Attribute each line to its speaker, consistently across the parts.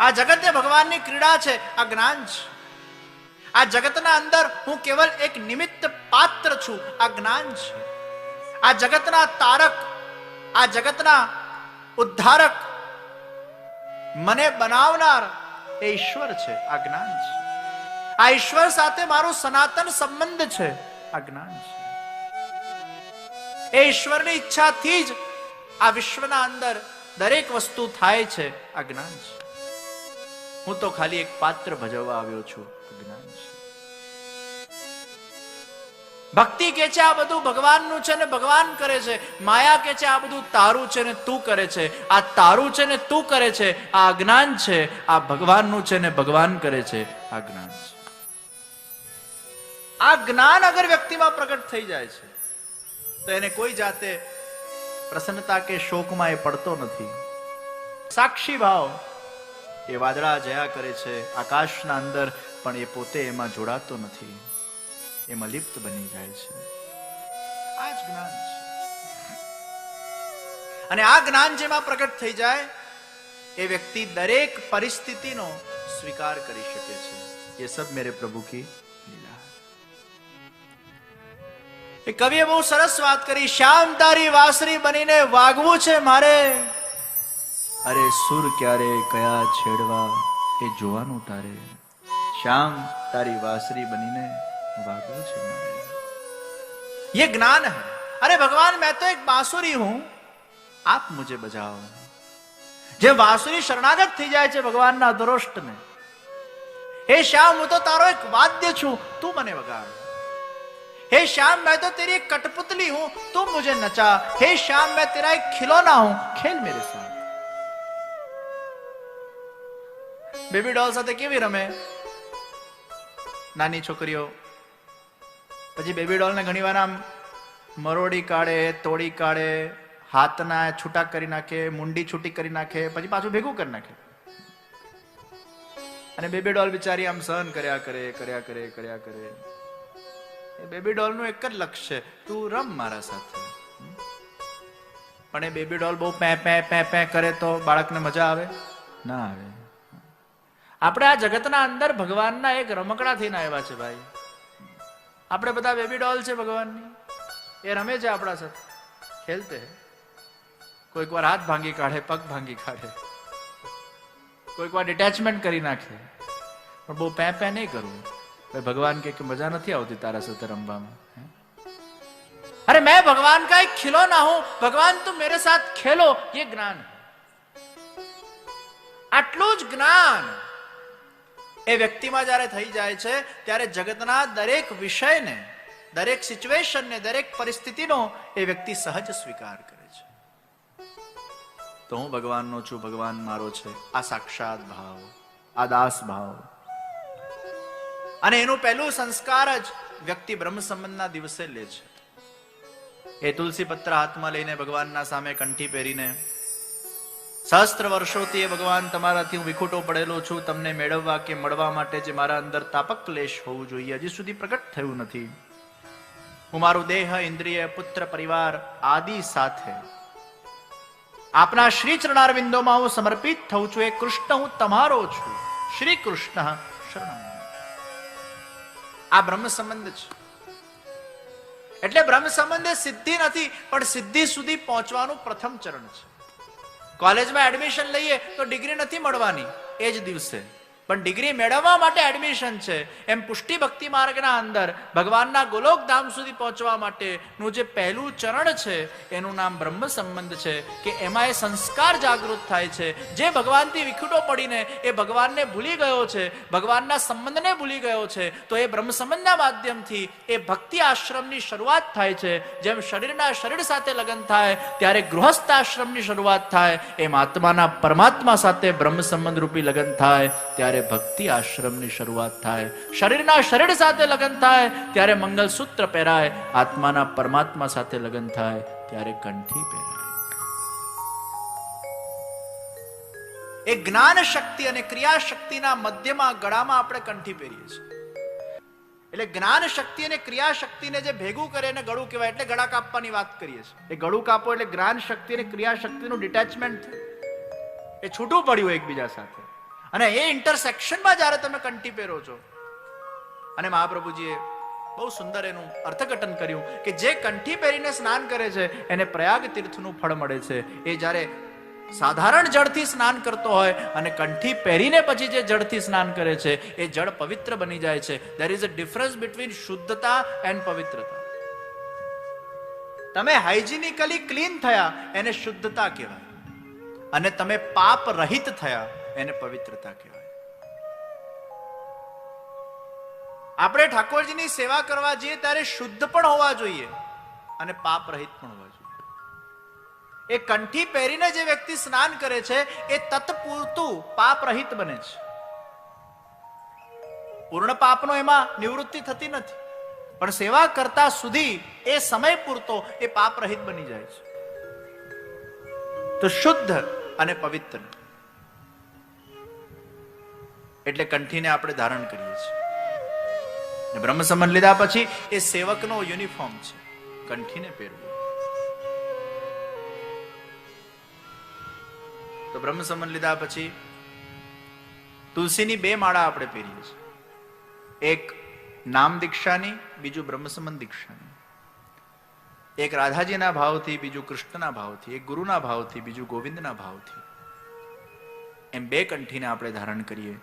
Speaker 1: આ જગત એ ભગવાનની ક્રીડા છે, આ જ્ઞાન છે. આ જગતના અંદર હું કેવલ એક નિમિત્ત પાત્ર છું, આ જ્ઞાન છે. આ જગતના તારક, આ જગતના ઉદ્ધારક, મને બનાવનાર એ ઈશ્વર છે, આ જ્ઞાન છે. આ ઈશ્વર સાથે મારો સનાતન સંબંધ છે, આ જ્ઞાન છે. એ ઈશ્વરની ઈચ્છાથી જ આ વિશ્વના અંદર દરેક વસ્તુ થાય છે, આ જ્ઞાન છે. હું તો ખાલી એક પાત્ર ભજવવા આવ્યો છું. ભક્તિ કે છે આ બધું ભગવાનનું છે ને ભગવાન કરે છે. માયા કે છે આ બધું તારું છે ને તું કરે છે. આ તારું છે ને તું કરે છે. આ અજ્ઞાન છે. આ ભગવાનનું છે ને ભગવાન કરે છે. આ જ્ઞાન છે. આ જ્ઞાન અગર વ્યક્તિમાં પ્રગટ થઈ જાય છે, તો એને કોઈ જાતે પ્રસન્નતા કે શોકમાં એ પડતો નથી. સાક્ષી ભાવ એ વાદળા જયા કરે છે, આકાશના અંદર, પણ એ પોતે એમાં જોડાતો નથી. એમાં લિપ્ત બની જાય છે. આ જ જ્ઞાન છે. અને આ જ્ઞાન જેમાં પ્રગટ થઈ જાય, એ વ્યક્તિ દરેક પરિસ્થિતિનો સ્વીકાર કરી શકે છે. એ સબ મેરે પ્રભુ કી એ કવિએ બહુ સરસ વાત કરી, શ્યામ તારી વાસરી બનીને વાગવું છે મારે. અરે સુર ક્યારે કયા છેડવા એ જોવાનું તારે શ્યામ તારી વાસરી બનીને વાગવું છે મારે ये ज्ञान है अरे भगवान मैं तो एक बांसुरी हूं आप मुझे बजाओ જે વાંસુરી શરણાગત થઈ જાય છે ભગવાનના દરોષ્ટને હે શ્યામ હું તો તારો એક વાદ્ય છું તું મને વગાડ हे श्याम मैं तो तेरी एक कठपुतली हूं तुम मुझे नचा हे श्याम मैं तेरा एक खिलौना हूं खेल मेरे साथ બેબી ડોલ સાથે કેવી રમે? નાની છોકરીઓ. પછી બેબી ડોલને ઘણી વાર આમ મરોડી કાઢે, તોડી કાઢે, હાથના છૂટા કરી નાખે, મુંડી છૂટી કરી નાખે, પછી પાછું ભેગું કરી નાખે. અને બેબી ડોલ બિચારી આમ સહન કર્યા કરે કર્યા કરે કર્યા કરે. એ બેબી ડોલનું એક જ લક્ષ્ય છે, તું રમ મારા સાથે. પણ એ બેબી ડોલ બહુ પે પે પે પે કરે તો બાળકને મજા આવે? ના આવે. આપણે આ જગતના અંદર ભગવાનના એક રમકડા થઈને આવ્યા છે ભાઈ. આપણે બધા બેબી ડોલ છે ભગવાનની. એ રમે છે આપણા સાથે. ખેલતે. કોઈક વાર હાથ ભાંગી કાઢે, પગ ભાંગી કાઢે. કોઈક વાર ડિટેચમેન્ટ કરી નાખે. પણ બહુ પેં પે નહીં કરવું ભાઈ ભગવાન કે મજા નથી આવતી તારા સાથે રમવામાં. અરે મેં ભગવાન કા એક ખીલો ના હું. ભગવાન તું મેરે સાથ ખેલો. એ જ્ઞાન. આટલું જ જ્ઞાન. એ વ્યક્તિમાં જ્યારે થઈ જાય છે, ત્યારે જગતના દરેક વિષયને, દરેક સિચ્યુએશનને દરેક પરિસ્થિતિનો એ વ્યક્તિ સહજ સ્વીકાર કરે છે. તો હું ભગવાનનો છું, ભગવાન મારો છે. આ સાક્ષાત ભાવ, આ દાસ ભાવ. અને એનું પહેલું સંસ્કાર જ વ્યક્તિ બ્રહ્મ સંબંધના દિવસે લે છે. એ તુલસી પત્ર હાથમાં લઈને ભગવાનના સામે કંઠી પહેરીને સહસ્ત્ર વર્ષોથી એ ભગવાન તમારાથી હું વિખૂટો પડેલો છું. તમને મેળવવા કે મળવા માટે જે મારા અંદર તાપક ક્લેશ હોવું જોઈએ, હજી સુધી પ્રગટ થયું નથી. હું મારું દેહ, ઇન્દ્રિય, પુત્ર, પરિવાર આદિ સાથે આપના શ્રી ચરણારવિંદોમાં હું સમર્પિત થઉં છું. એ કૃષ્ણ હું તમારો છું. શ્રી કૃષ્ણ શરણ આ બ્રહ્મ સંબંધ છે. એટલે બ્રહ્મ સંબંધ સિદ્ધિ નથી, પણ સિદ્ધિ સુધી પહોંચવાનું પ્રથમ ચરણ છે. કોલેજમાં એડમિશન લઈએ તો ડિગ્રી નથી મળવાની. એ જ દિવસે. પણ ડિગ્રી મેળવવા માટે એડમિશન છે. એમ પુષ્ટિ ભક્તિ માર્ગના અંદર ભગવાનના ગોલોક ધામ સુધી પહોંચવા માટેનું જે પહેલું ચરણ છે, એનું નામ બ્રહ્મ સંબંધ છે કે એમાં એ સંસ્કાર જાગૃત થાય છે. જે ભગવાનથી વિખુટો પડીને એ ભગવાનને ભૂલી ગયો છે, ભગવાનના સંબંધને ભૂલી ગયો છે, તો એ બ્રહ્મ સંબંધના માધ્યમથી એ ભક્તિ આશ્રમની શરૂઆત થાય છે. જેમ શરીરના શરીર સાથે લગ્ન થાય, ત્યારે ગૃહસ્થ આશ્રમની શરૂઆત થાય, એમ આત્માના પરમાત્મા સાથે બ્રહ્મ સંબંધ રૂપી લગ્ન થાય. ત્યારે ભક્તિ આશ્રમની શરૂઆત થાય. શરીરના શરીર સાથે લગ્ન થાય, ત્યારે મંગલસૂત્ર પહેરાય, આત્માના પરમાત્મા સાથે લગ્ન થાય, ત્યારે કંઠી પહેરાય. એ જ્ઞાન શક્તિ અને ક્રિયા મધ્યમાં, ગળામાં આપણે કંઠી પહેરીએ છીએ. એટલે જ્ઞાન શક્તિ અને ક્રિયા શક્તિને જે ભેગું કરે એને ગળું કહેવાય, એટલે ગળા કાપવાની વાત કરીએ છીએ. એ ગળું કાપો એટલે જ્ઞાન શક્તિ અને ક્રિયા શક્તિનું ડિટેચમેન્ટ એ છૂટું પડ્યું એકબીજા સાથે. અને એ ઇન્ટરસેક્શનમાં જ્યારે તમે કંઠી પહેરો છો, અને મહાપ્રભુજીએ બહુ સુંદર એનું અર્થઘટન કર્યું કે જે કંઠી પહેરીને સ્નાન કરે છે, એને પ્રયાગ તીર્થનું ફળ મળે છે. એ જ્યારે સાધારણ જળથી સ્નાન કરતો હોય અને કંઠી પહેરીને પછી જે જળથી સ્નાન કરે છે, એ જળ પવિત્ર બની જાય છે. There is a difference between શુદ્ધતા એન્ડ પવિત્રતા. તમે હાઇજીનિકલી ક્લીન થયા, એને શુદ્ધતા કહેવાય. અને તમે પાપ રહિત થયા એને પવિત્રતા કહેવાય. આપણે ઠાકોરજીની સેવા કરવા જઈએ ત્યારે શુદ્ધ પણ હોવા જોઈએ અને પાપ રહિત પણ હોવા જોઈએ. એ કંઠી પહેરીને જે વ્યક્તિ સ્નાન કરે છે, એ તત્પૂરતું પાપ રહિત બને છે. પૂર્ણ પાપનો એમાં નિવૃત્તિ થતી નથી. પણ સેવા કરતા સુધી એ સમય પૂરતો એ પાપ રહિત બની જાય છે. તો શુદ્ધ અને પવિત્ર. એટલે કંઠીને આપણે ધારણ કરીએ છીએ. બ્રહ્મ સંબંધ લીધા પછી એ સેવકનો યુનિફોર્મ છે. કંઠીને પહેરવું. તો બ્રહ્મ સંબંધ લીધા પછી તુલસીની બે માળા આપણે પહેરીએ છીએ. એક નામ દીક્ષાની, બીજું બ્રહ્મ દીક્ષાની. એક રાધાજીના ભાવથી, બીજું કૃષ્ણના ભાવથી, એક ગુરુના ભાવથી, બીજું ગોવિંદના ભાવથી. એમ બે કંઠીને આપણે ધારણ કરીએ.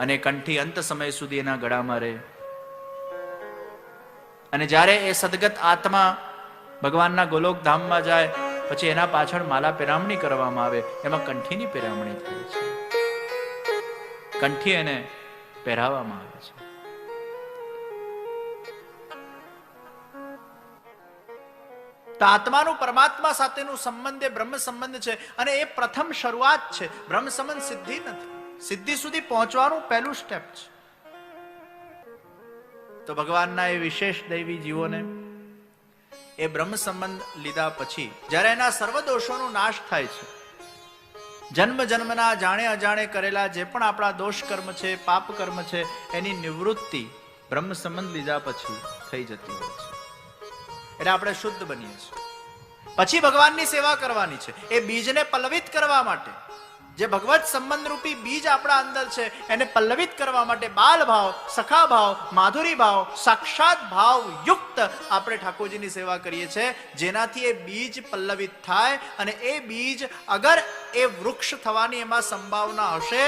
Speaker 1: અને કંઠી અંત સમય સુધી એના ગળામાં રહે. અને જ્યારે એ સદગત આત્મા ભગવાનના ગોલોક ધામમાં જાય, પછી એના પાછળ માલા પેરામણી કરવામાં આવે, એમાં કંઠીની પેરામણી થાય છે. કંઠી એને પહેરાવવામાં આવે છે. તો આત્માનું પરમાત્મા સાથેનું સંબંધ એ બ્રહ્મ સંબંધ છે અને એ પ્રથમ શરૂઆત છે. બ્રહ્મ સંબંધ સિદ્ધિ નથી. સિદ્ધિ સુધી પહોંચવાનું પહેલું સ્ટેપ છે. તો ભગવાનના એ વિશેષ દૈવી જીવોને એ બ્રહ્મ સંબંધ લીધા પછી જ્યારે એના સર્વ દોષોનો નાશ થાય છે, જન્મ જન્મના જાણે અજાણે કરેલા જે પણ આપણા દોષ કર્મ છે, પાપ કર્મ છે, એની નિવૃત્તિ બ્રહ્મ સંબંધ લીધા પછી થઈ જતી હોય છે. એટલે આપણે શુદ્ધ બનીએ છીએ. પછી ભગવાનની સેવા કરવાની છે. એ બીજને પલવિત કરવા માટે જે ભગવત સંબંધ રૂપી બીજ આપણા અંદર છે, એને પલ્લવિત કરવા માટે બાલ ભાવ સખા ભાવ માધુરી ભાવ સાક્ષાત ભાવ યુક્ત આપણે ઠાકોરજીની સેવા કરીએ છીએ, જેનાથી એ બીજ પલ્લવિત થાય અને એ બીજ અગર એ વૃક્ષ થવાની એમાં સંભાવના હશે,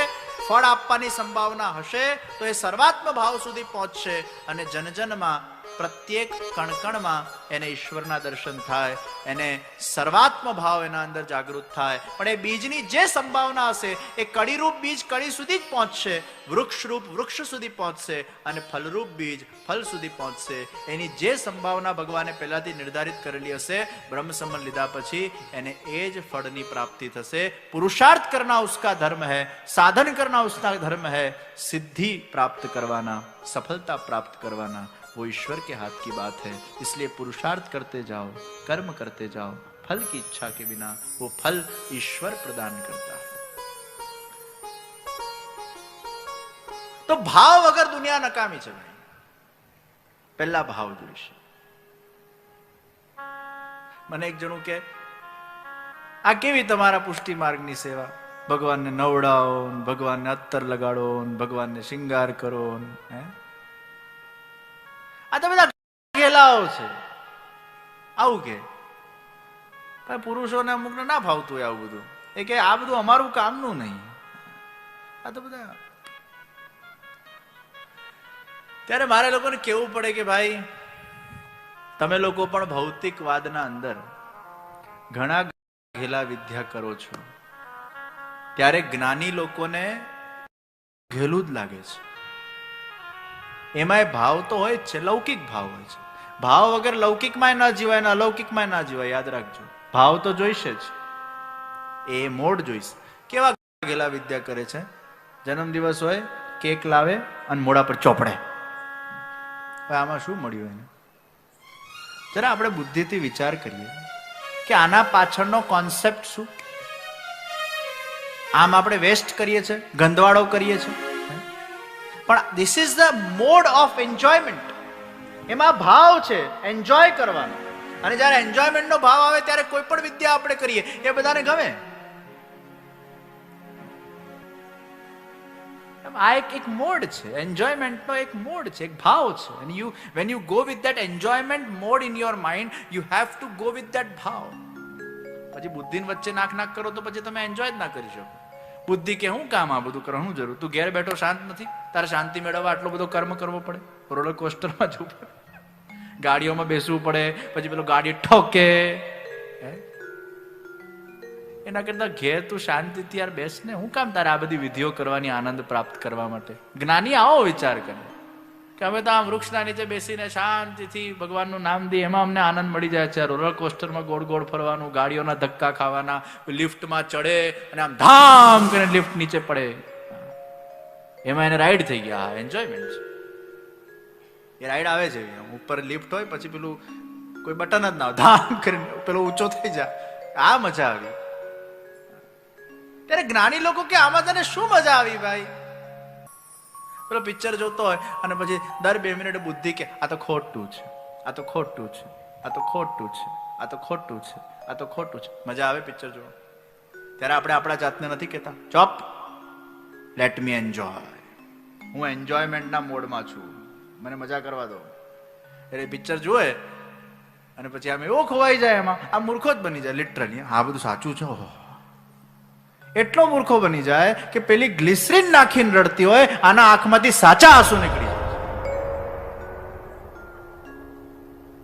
Speaker 1: ફળ આપવાની સંભાવના હશે, તો એ સર્વાત્મ ભાવ સુધી પહોંચશે અને જનજનમાં પ્રત્યેક કણકણમાં એને ઈશ્વરના દર્શન થાય, એને સર્વાત્મ ભાવ એના અંદર જાગૃત થાય. પણ એ બીજની જે સંભાવના હશે, એ કડીરૂપ બીજ કડી સુધી જ પહોંચશે, વૃક્ષરૂપ વૃક્ષ સુધી પહોંચશે અને ફલરૂપ બીજ ફલ સુધી પહોંચશે. એની જે સંભાવના ભગવાને પહેલાથી નિર્ધારિત કરેલી હશે બ્રહ્મસંબંધ લીધા પછી એને એ જ ફળની પ્રાપ્તિ થશે. પુરુષાર્થ કરના ઉસકા ધર્મ હૈ, સાધન કરના ઉસકા ધર્મ હૈ, સિદ્ધિ પ્રાપ્ત કરવાના, સફળતા પ્રાપ્ત કરવાના. वो ईश्वर के हाथ की बात है इसलिए पुरुषार्थ करते जाओ कर्म करते जाओ फल की इच्छा के बिना वो फल ईश्वर प्रदान करता है તો ભાવ વગર દુનિયા નકામી છે ભાઈ પહેલા ભાવ જોઈશે મને એક જણું કે આ કેવી તમારા પુષ્ટિ માર્ગની સેવા ભગવાનને નવડાવો ને ભગવાનને અત્તર લગાડો ને ભગવાનને શિંગાર કરો ને હે આ તો બધા ઘેલાઓ છે. આવું કે? ભાઈ પુરુષોને અમુકને ના ફાવતું હોય આવું બધું. એ કે આ બધું અમારું કામનું નહીં. આ તો બધા ત્યારે મારે લોકોને કેવું પડે કે ભાઈ, તમે લોકો પણ ભૌતિકવાદના અંદર ઘણા ઘેલા વિદ્યા કરો છો. ત્યારે જ્ઞાની લોકોને ઘેલું જ લાગે છે. એમાંય ભાવ તો હોય જ છે, લૌકિક ભાવ હોય છે. ભાવ વગર લૌકિકમાં ના જીવાય ને અલૌકિકમાં ના જીવાય, યાદ રાખજો. ભાવ તો જોઈશે જ. એ મોડ જોઈશ. કેવા ગેલા વિદ્યા કરે છે? જન્મદિવસ હોય, કેક લાવે અને મોડા પર ચોપડે. આમાં શું મળ્યું એને? જરા આપણે બુદ્ધિથી વિચાર કરીએ કે આના પાછળનો કોન્સેપ્ટ શું? આમ આપણે વેસ્ટ કરીએ છીએ ગંદવાડો કરીએ છીએ પણ this is the mode of enjoyment એમાં ભાવ છે એન્જોય કરવાનો. અને જ્યારે એન્જોયમેન્ટનો ભાવ આવે ત્યારે કોઈ પણ વિદ્યા આપણે કરીએ, એ બધાને ગમે? આ એક એક મોડ છે એન્જોયમેન્ટનો એક મોડ છે, એક ભાવ છે. અને you when you go with that enjoyment mode in your mind you have to go with that ભાવ. પછી બુદ્ધિન વચ્ચે નાક નાક કરો તો પછી તમે એન્જોય જ ના કરી શકો. બુદ્ધિ કે હું કામ આ બધું કરવાનું જરૂર? તું ઘેર બેઠો શાંત નથી? તારે શાંતિ મેળવવા આટલો બધો કર્મ કરવો પડે? રોલર કોસ્ટરમાં જવું પડે. ગાડીઓમાં બેસવું પડે, પછી પેલો ગાડી ઠોકે? એના કરતા ઘેર તું શાંતિથી યાર બેસ ને હું કામ તારે આ બધી વિધિઓ કરવાની આનંદ પ્રાપ્ત કરવા માટે? જ્ઞાની આવો વિચાર કરે. કે અમે તો આમ વૃક્ષના નીચે બેસીને શાંતિથી ભગવાનનું નામ દઈએ, એમાં અમને આનંદ મળી જાય છે. રોલર કોસ્ટરમાં ગોળ ગોળ ફરવાનું, ગાડીઓના ધક્કા ખાવાના, લિફ્ટમાં ચડે અને આમ ધામ કરીને લિફ્ટ નીચે પડે. એમાં એને રાઈડ થઈ ગયા. એન્જોયમેન્ટ છે. એ રાઈડ આવે છે ઉપર લિફ્ટ હોય, પછી પેલું કોઈ બટન જ ના ધામ કરીને પેલો ઊંચો થઈ જાય. આ મજા આવી. ત્યારે જ્ઞાની લોકો કે, આમાં તને શું મજા આવી ભાઈ? પેલો પિક્ચર જોતો હોય અને પછી દર બે મિનિટે બુદ્ધિ કે, આ તો ખોટું છે, આ તો ખોટું છે, આ તો ખોટું છે, આ તો ખોટું છે, આ તો ખોટું છે. મજા આવે પિક્ચર જોવા? ત્યારે આપણે આપણા જાતને નથી કહેતા. ચોપ. લેટ મી એન્જોય હું એન્જોયમેન્ટના મોડમાં છું. મને મજા કરવા દો. એટલે પિક્ચર જુએ અને પછી આમ એવો ખોવાઈ જાય એમાં. આ મૂર્ખો જ બની જાય લિટરલી આ બધું સાચું છે? ઓહો. એટલો મૂર્ખો બની જાય કે પેલી ગ્લિસરીન નાખીને રડતી હોય, આના આંખમાંથી સાચા આંસુ નીકળી જાય.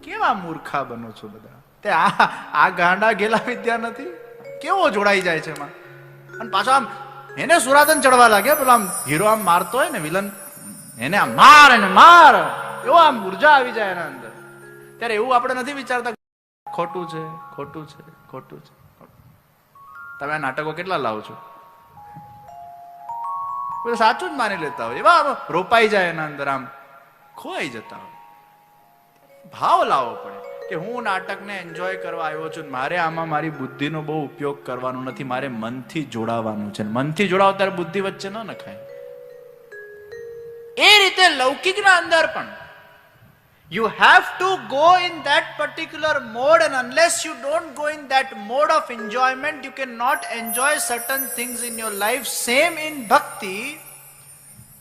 Speaker 1: કેવા મૂર્ખા બનો છો બધા? તે આ આ ગાંડા ગેલા વિદ્યા નથી? કેવો જોડાઈ જાય છે એમાં? અને પાછો આમ એને સુરાતન ચડવા લાગે પેલો આમ હીરો આમ મારતો હોય ને, વિલન, એને આમ માર, એને માર. એવો આમ ઊર્જા આવી જાય એના અંદર. ત્યારે એવું આપણે નથી વિચારતા ખોટું છે ખોટું છે ખોટું છે. તમે આ નાટકો કેટલા લાવો છો? સાચું જ માની લેતા હોય. એવા રોપાઈ જાય એના અંદર આમ. ખોવાઈ જતા હોય. ભાવ લાવવો પડે કે હું નાટકને એન્જોય કરવા આવ્યો છું મારે આમાં મારી બુદ્ધિનો બહુ ઉપયોગ કરવાનો નથી, મારે મનથી જોડાવાનું છે મનથી જોડાવ ત્યારે બુદ્ધિ વચ્ચે ન નખાય. એ રીતે લૌકિકના અંદર પણ You have to go in that particular mode, and unless you don't go in that mode of enjoyment, you cannot enjoy certain things in your life. Same in bhakti.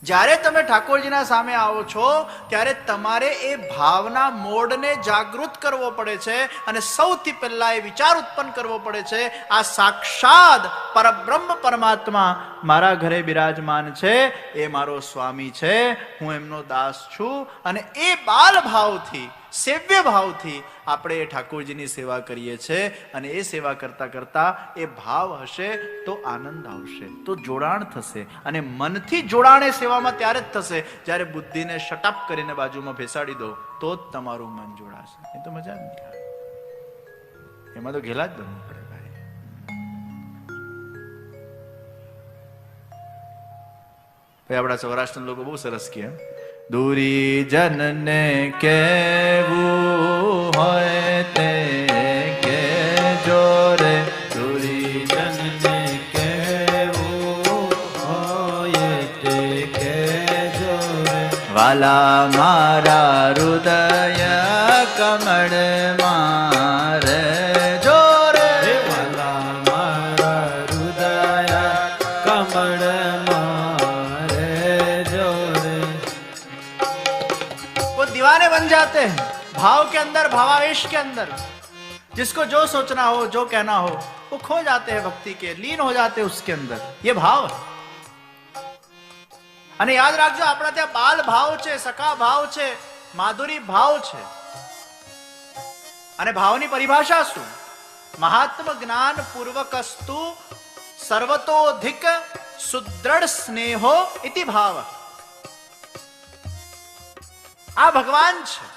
Speaker 1: જ્યારે તમે ઠાકોરજીના સામે આવો છો, ત્યારે તમારે એ ભાવના મોડને જાગૃત કરવો પડે છે અને સૌથી પહેલા એ વિચાર ઉત્પન્ન કરવો પડે છે, આ સાક્ષાત પરબ્રહ્મ પરમાત્મા મારા ઘરે બિરાજમાન છે, એ મારો સ્વામી છે, હું એમનો દાસ છું અને એ બાલ ભાવથી સેવ્ય ભાવથી આપણે એ ઠાકોરજીની સેવા કરીએ છીએ અને એ સેવા કરતા કરતા એ ભાવ હશે તો આનંદ આવશે, તો જોડાણ થશે અને મનથી જોડાણ એ સેવામાં ત્યારે જ થશે. જ્યારે બુદ્ધિને શટઅપ કરીને બાજુમાં બેસાડી દો, તો જ તમારું મન જોડાશે. એ તો મજા જ નહીં. એમાં તો ઘેલા જ બનવું પડે ભાઈ. ભાઈ, આપણા સૌરાષ્ટ્રના લોકો બહુ સરસ કહે. દૂરી જનને કેવું वाला मारा हृदय कमण मार ज़ोर।
Speaker 2: वाला मारा हृदय कमण मार जोरे।
Speaker 1: वो दीवाने बन जाते हैं। भाव के अंदर भावावेश के अंदर जिसको जो सोचना हो जो कहना हो वो खो जाते हैं भक्ति के लीन हो जाते हैं उसके अंदर ये भाव है અને યાદ રાખજો આપણા ત્યાં બાલ ભાવ છે સખા ભાવ છે માધુરી ભાવ છે અને ભાવની પરિભાષા શું મહાત્મ જ્ઞાન પૂર્વકસ્તુ સર્વતોધિક સુદ્રઢ સ્નેહો ઇતિ ભાવ આ ભગવાન છે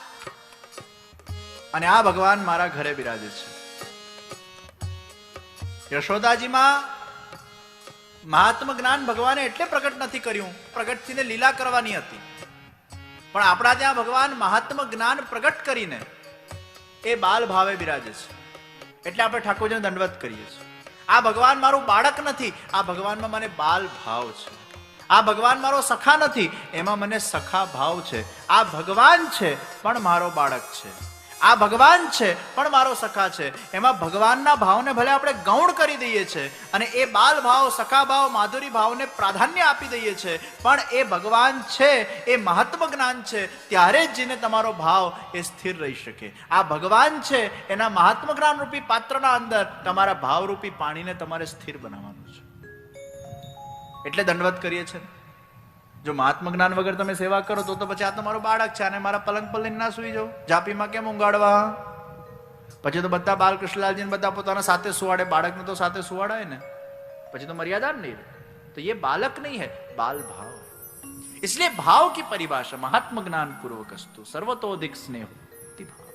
Speaker 1: અને આ ભગવાન મારા ઘરે બિરાજે છે. યશોદાજીમાં મહાત્મ જ્ઞાન ભગવાને એટલે પ્રગટ નથી કર્યું. પ્રગટ થઈને લીલા કરવાની હતી. પણ આપણા ત્યાં ભગવાન મહાત્મ જ્ઞાન પ્રગટ કરીને એ બાલ ભાવે બિરાજે છે. એટલે આપણે ઠાકોરજીને દંડવત કરીએ છીએ. આ ભગવાન મારું બાળક નથી. આ ભગવાનમાં મને બાલ ભાવ છે. આ ભગવાન મારો સખા નથી. એમાં મને સખા ભાવ છે. આ ભગવાન છે, પણ મારો બાળક છે. આ ભગવાન છે, પણ મારો સખા છે. એમાં ભગવાનના ભાવને ભલે આપણે ગૌણ કરી દઈએ છીએ અને એ બાલ ભાવ, સખા ભાવ, માધુરી ભાવને પ્રાધાન્ય આપી દઈએ છીએ પણ એ ભગવાન છે, એ મહત્વ જ્ઞાન છે, ત્યારે જ જેને તમારો ભાવ એ સ્થિર રહી શકે. આ ભગવાન છે, એના મહાત્મ જ્ઞાન રૂપી પાત્રના અંદર તમારા ભાવરૂપી પાણીને તમારે સ્થિર બનાવવાનું છે. એટલે દંડવત કરીએ છીએ. જો મહાત્મજ્ઞાન વગર તમે સેવા કરો તો તો પછી આ તમારો બાળક છે અને મારા પલંગ પર ના સુઈ જાઉં. જાપીમાં કેમ ઊંઘાડવા? પછી તો બધા બાલકૃષ્ણલાલજીને બધા પોતાના સાથે સુવાડે, બાળકને તો સાથે સુવાડાય ને. પછી તો મર્યાદા નહીં તો એ બાલક નહીં હે, બાલ ભાવ. એટલે ભાવ કી પરિભાષા? મહાત્મ જ્ઞાન પૂર્વક અસ્તુ. સર્વતોધિક સ્નેહ ભાવ.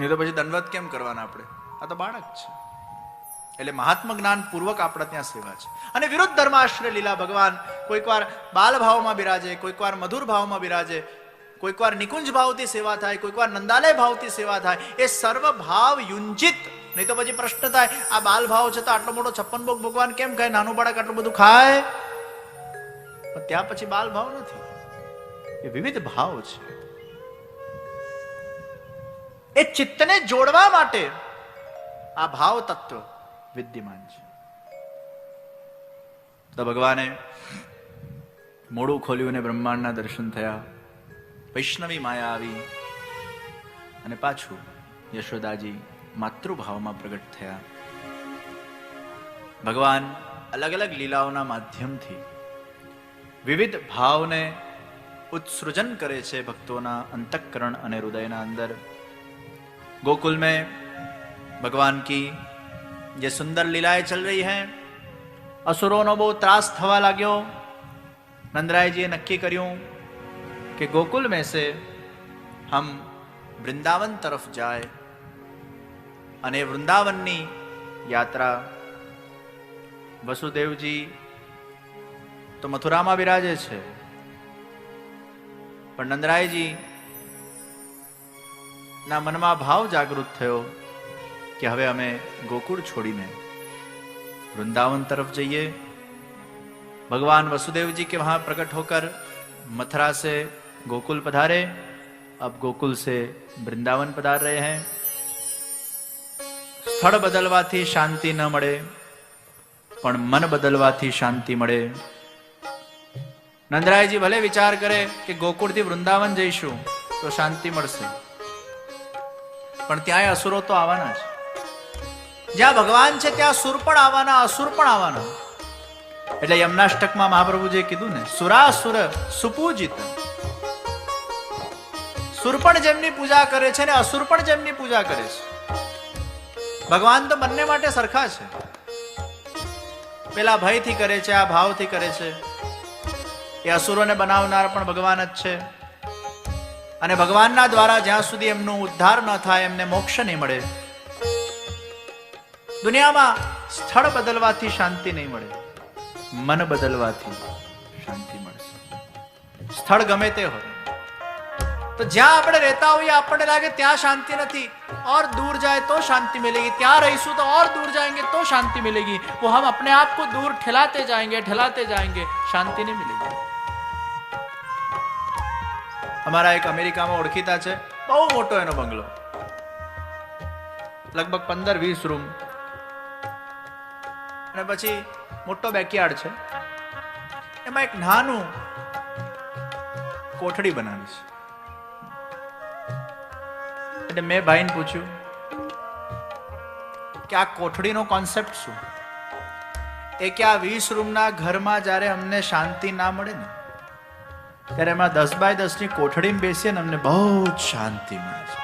Speaker 1: નહીં તો પછી દંડવત કેમ કરવાના આપણે? આ તો બાળક છે. એટલે મહાત્મ જ્ઞાન પૂર્વક આપણે ત્યાં સેવા છે. અને વિરુદ્ધ ધર્માશ્રય લીલા ભગવાન કોઈક વાર બાલ ભાવમાં બિરાજે કોઈક વાર મધુર ભાવમાં બિરાજે કોઈક વાર નિકુંજ ભાવથી સેવા થાય કોઈક વાર નંદાલય ભાવથી સેવા થાય, એ સર્વ ભાવ યુંજિત. નહીં તો પછી પ્રશ્ન થાય, આ બાલ ભાવ છે તો આટલો મોટો છપ્પન ભોગ ભગવાન કેમ ખાય? નાનું બાળક આટલું બધું ખાય? ત્યાં પછી બાલ ભાવ નથી. એ વિવિધ ભાવ છે. એ ચિત્તને જોડવા માટે આ ભાવ તત્વ વિદ્યમાન છે તો ભગવાને મોડું ખોલ્યું અને બ્રહ્માંડના દર્શન થયા વૈષ્ણવી માયા આવી અને પાછું યશોદાજી માતૃભાવમાં પ્રગટ થયા ભગવાન અલગ અલગ લીલાઓના માધ્યમથી વિવિધ ભાવને ઉત્સૃજન કરે છે ભક્તોના અંતઃકરણ અને હૃદયના અંદર ગોકુલ મેં ભગવાન કી જે સુંદર લીલાએ ચાલ રહી હે, અસુરોનો બહુ ત્રાસ થવા લાગ્યો. નંદરાયજીએ નક્કી કર્યું કે ગોકુલ મેં સે હમ વૃંદાવન તરફ જાય અને વૃંદાવનની યાત્રા. વસુદેવજી તો મથુરામાં બિરાજે છે. પણ નંદરાયજી ના મનમાં ભાવ જાગૃત થયો. કે હવે અમે ગોકુળ છોડીને वृंदावन तरफ जाइए भगवान वसुदेव जी के वहां प्रकट होकर मथुरा से गोकुल पधारे अब गोकुल से वृंदावन पधार रहे हैं સ્થળ બદલવાથી શાંતિ ન મળે પણ મન બદલવાથી શાંતિ મળે નંદરાયજી ભલે વિચાર કરે કે ગોકુળથી વૃંદાવન જઈશું તો શાંતિ મળશે પણ ત્યાંય અસુરો તો આવવાના છે જ્યાં ભગવાન છે ત્યાં સુર પણ આવવાના, અસુર પણ આવવાના. એટલે યમનાષ્ટકમાં મહાપ્રભુજીએ કીધું ને, સુરાસુર સુપૂજિત. સુર પણ જેમની પૂજા કરે છે ને અસુર પણ જેમની પૂજા કરે છે. ભગવાન તો બંને માટે સરખા છે. પેલા ભયથી કરે છે, આ ભાવથી કરે છે. એ અસુરોને બનાવનાર પણ ભગવાન જ છે. અને ભગવાનના દ્વારા જ્યાં સુધી એમનો ઉદ્ધાર ન થાય, એમને મોક્ષ નહીં મળે દુનિયામાં સ્થળ બદલવાથી શાંતિ નહીં મળે મન બદલવાથી શાંતિ મળશે સ્થળ ગમે તે હોય તો જ્યાં આપણે રહેતા હોઈએ આપણને લાગે ત્યાં શાંતિ નથી और दूर जाए तो शांति मिलेगी ત્યાં રહીશું તો और दूर जाएंगे तो शांति मिलेगी वो हम अपने आप को दूर ठेलाते जाएंगे ठेलाते जाएंगे शांति नहीं मिलेगी અમારા એક અમેરિકામાં ઓળખીતા છે બહુ મોટો એનો બંગલો લગભગ પંદર વીસ રૂમ અને પછી મોટો બેકયાર્ડ છે. એમાં એક નાનું કોઠડી બનાવી છે એટલે મેં ભાઈને પૂછ્યું કે આ કોઠડીનો કોન્સેપ્ટ શું? એ કે આ વીસ રૂમના ઘરમાં જ્યારે અમને શાંતિ ના મળે ને, ત્યારે એમાં દસ બાય દસની કોઠડીમાં બેસીએ ને અમને બહુ જ શાંતિ મળે છે.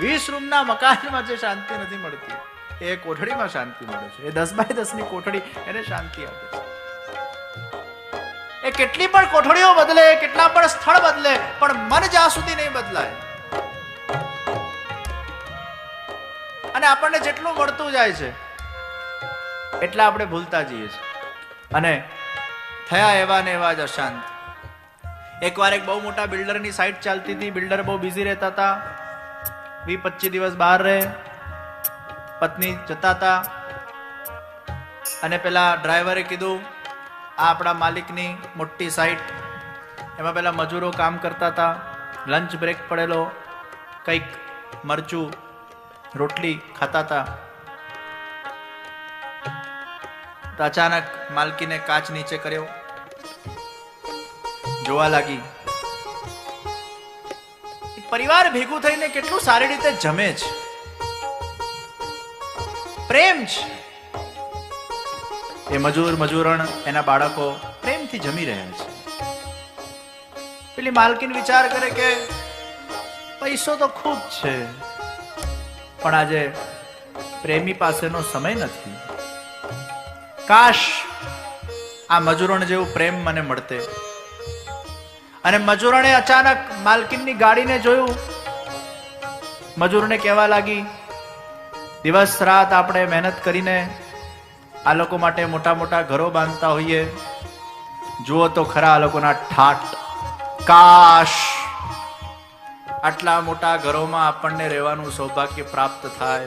Speaker 1: વીસ રૂમના મકાનમાં જે શાંતિ નથી મળતી એ કોઠડીમાં શાંતિ મળે છે. એ દસ બાય દસની કોઠડી એને શાંતિ આપે છે. એ કેટલી પણ કોઠડીઓ બદલે, કેટલા પણ સ્થળ બદલે, પણ મન જ્યાં સુધી નહીં બદલાય. અને આપણને જેટલું મળતું જાય છે, એટલા આપણે ભૂલતા જઈએ છીએ. અને થયા એવા ને એવા જ અશાંત. એકવાર એક બહુ મોટા બિલ્ડરની સાઇટ ચાલતી હતી. બિલ્ડર બહુ બિઝી રહેતા હતા. વી પચીસ દિવસ બહાર રહે. પત્ની જતા હતા. અને પેલા ડ્રાઈવરે કીધું, આ આપણા માલિકની મોટી સાઇટ એમાં પેલા મજૂરો કામ કરતા હતા. લંચ બ્રેક પડેલો. કંઈક મરચું રોટલી ખાતા હતા. તો અચાનક માલકીને કાચ નીચે કર્યો. જોવા લાગી. પરિવાર ભેગું થઈને કેટલું સારી રીતે જમે છે. પ્રેમ છે. એ મજૂર, મજૂરણ, એના બાળકો પ્રેમથી જમી રહ્યા છે. પેલી માલકીન વિચાર કરે કે પૈસો તો ખૂબ છે, પણ આજે પ્રેમી પાસેનો સમય નથી. કાશ આ મજૂરણ જેવું પ્રેમ મને મળતે. અને મજૂરણે અચાનક માલકીનની ગાડીને જોયું. મજૂરને કહેવા લાગી દિવસ રાત આપણે મહેનત કરીને આ લોકો માટે મોટા મોટા ઘરો બાંધતા હોઈએ. જુઓ તો ખરા આ લોકોના ઠાટ. કાશ આટલા મોટા ઘરોમાં આપણને રહેવાનું સૌભાગ્ય પ્રાપ્ત થાય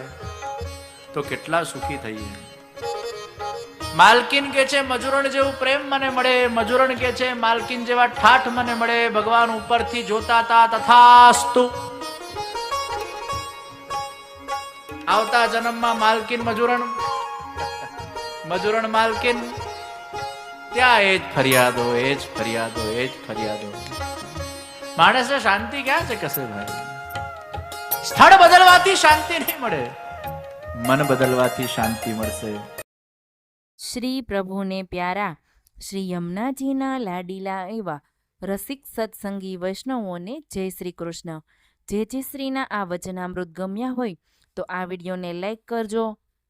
Speaker 1: તો કેટલા સુખી થઈએ. માલકીન કે છે, મજૂરણ જેવું પ્રેમ મને મળે. મજૂરણ કે છે, માલકીન જેવા ઠાઠ મને મળે. ભગવાન ઉપરથી જોતા તા તથાસ્તુ. આવતા જન્મમાં માલકીન મજૂરણ. મજૂરણ માલકીન. ત્યાં એ જ ફરિયાદો, એ જ ફરિયાદો, એ જ ફરિયાદો. માણસને શાંતિ ક્યાં છે કશે ભાઈ? સ્થળ બદલવાથી શાંતિ નહીં મળે. મન બદલવાથી શાંતિ મળશે.
Speaker 3: શ્રી પ્રભુને પ્યારા. શ્રી યમુનાજીના લાડીલા એવા રસિક સત્સંગી વૈષ્ણવોને જય શ્રી કૃષ્ણ. જે જે શ્રીના આ વચનામૃત ગમ્યા હોય તો આ વિડીયોને લાઈક કરજો,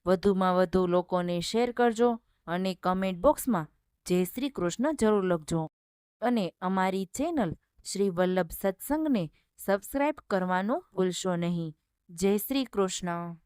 Speaker 3: વધુમાં વધુ લોકોને શેર કરજો અને કમેન્ટ બોક્સમાં જય શ્રી કૃષ્ણ જરૂર લખજો. અને અમારી ચેનલ શ્રી વલ્લભ સત્સંગને સબસ્ક્રાઇબ કરવાનું ભૂલશો નહીં. જય શ્રી કૃષ્ણ.